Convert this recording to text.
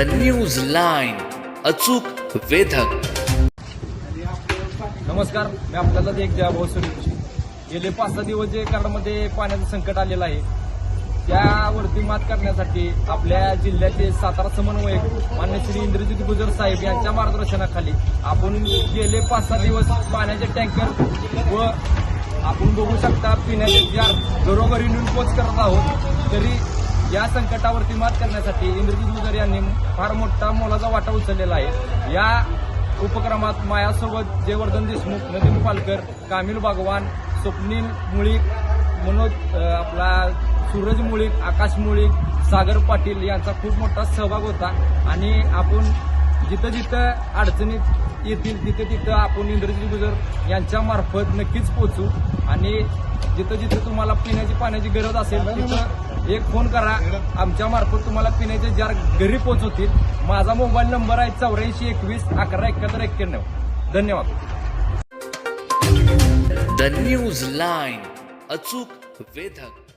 The news line अचूक वेधक. नमस्कार मी आपल्याला एक भाऊ सूर्यवंशी गेले पाच सहा दिवस जे कराडमध्ये पाण्याचं संकट आलेलं आहे त्यावरती मात करण्यासाठी आपल्या जिल्ह्याचे सातारा समन्वयक मान्य श्री इंद्रजित गुजर साहेब यांच्या मार्गदर्शनाखाली आपण गेले पाच सहा दिवस पाण्याचे टँकर व आपण बघू शकता पिण्याचे जार घरोघरी नेऊन पोच करत आहोत तरी या संकटावरती मात करण्यासाठी इंद्रजित गुजर यांनी फार मोठा मोलाचा वाटा उचललेला आहे. या उपक्रमात मायासोबत जयवर्धन देशमुख नदीन पालकर कामिल बागवान स्वप्नील मुळीक मनोज आपला सूरज मुळीक आकाश मुळीक सागर पाटील यांचा खूप मोठा सहभाग होता. आणि आपण जिथं जिथं अडचणीत येतील तिथं तिथं आपण इंद्रजित गुजर यांच्या मार्फत नक्कीच पोचू आणि जिथं जिथं तुम्हाला पिण्याची पाण्याची गरज असेल तिथं एक फोन करा. आमच्या मार्फत तुम्हाला पिण्याचे जार घरी पोहोचवतील माझा मोबाईल नंबर आहे चौऱ्याऐंशी एकवीस अकरा एकाहत्तर एक्क्याण्णव. धन्यवाद. द न्यूज लाईन अचूक वेधक.